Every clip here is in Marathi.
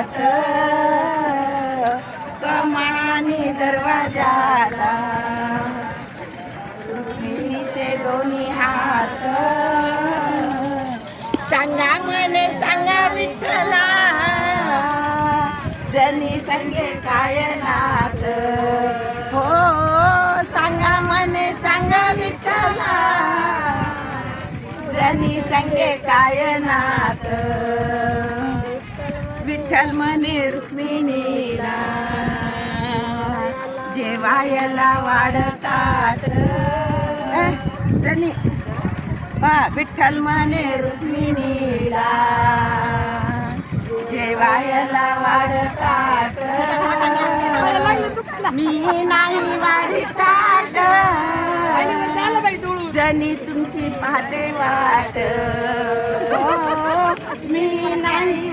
नात कमानी दरवाजाला. रुक्मिणीचे दोन्ही हात. सांगा मने सांगा विठ्ठला. जनी संगे काय नात. हो सांगा मने सांगा विठ्ठला. जनी संगे काय नात. विठ्ठल म्हणे रुक्मिणीला जेवायला वाढतात. जनी. विठ्ठल म्हणे रुक्मिणीला. जेवायला वाढतात. मी नाही वाढतात. जनी तुमची पाहते वाट हो, मी नाही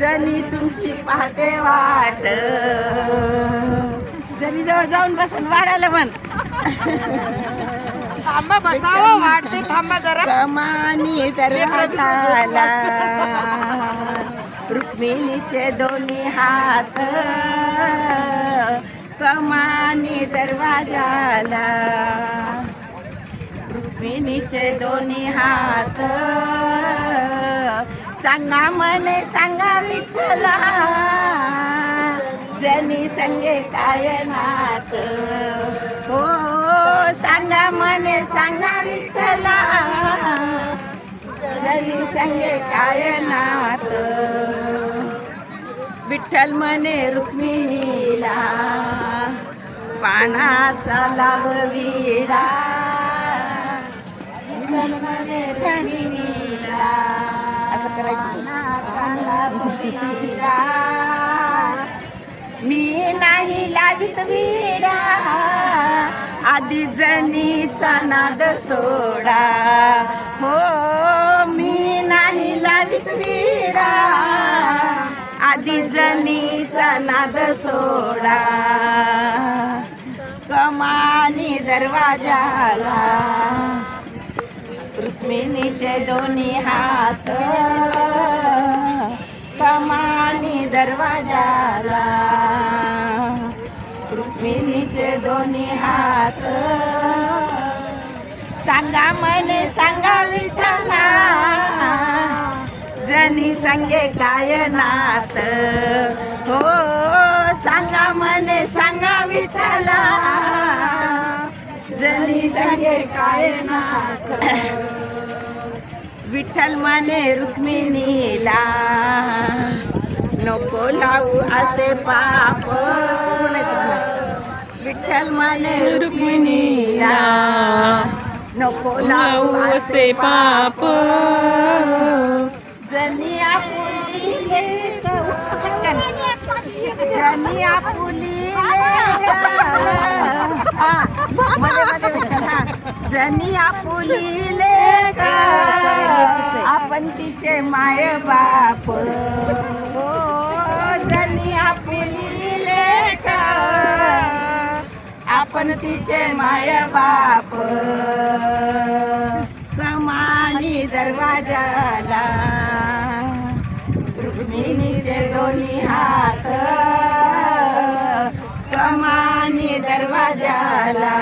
जनी तुमची पाहते वाट. जनी जवळ जाऊन बसून वाढायला म्हण. थांबा बसावं वाढते थांबा जरा. कमानी दरवाजाला रुक्मिणीचे दोन्ही हात. कमानी दरवाजाला. रुक्मिणीचे दोन्ही हात. सांगा म्हणे सांगा विठ्ठला. जनी संगे काय नात? हो सांगा मने सांगा विठ्ठला. जनी संगे काय नात? विठ्ठल म्हणे रुक्मिणीला. पानाचा लाव विडा. विठ्ठल मने रुक्मिणी विडा मी नाही लावित विडा. आधी जनीचा नाद सोडा. हो मी नाही लावित विडा. आधी जनीचा नाद सोडा. कमानी दरवाजाला. रुक्मिणीचे दोन्ही हात. दरवाजाला. रुक्मिणीचे दोन्ही हात. सांगा मने सांगा विठ्ठला. जनी संगे काय नात. हो सांगा म्हणे सांगा विठ्ठला. जनी संगे काय नात. विठ्ठल मने रुक्मिणीला. नको लावू असे पाप. विठ्ठल माने रुक्मिणीला. नको लावू असे पाप. जनी आपुली जनी आपुली जनी आपुली आपण तिचे माय बाप. पण तिचे माय बाप. कमानी दरवाजाला. रुक्मिणीचे दोन्ही हात. कमानी दरवाजाला.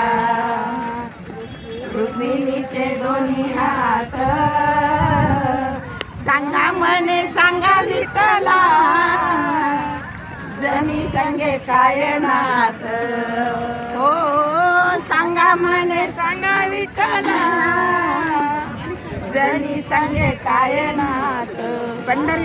रुक्मिणीचे दोन्ही हात. सांगा म्हणे सांगा विठ्ठला. जनी संगे काय नात हो. मने सांगा विठ्ठला. जनी सांगे काय नात पंढरी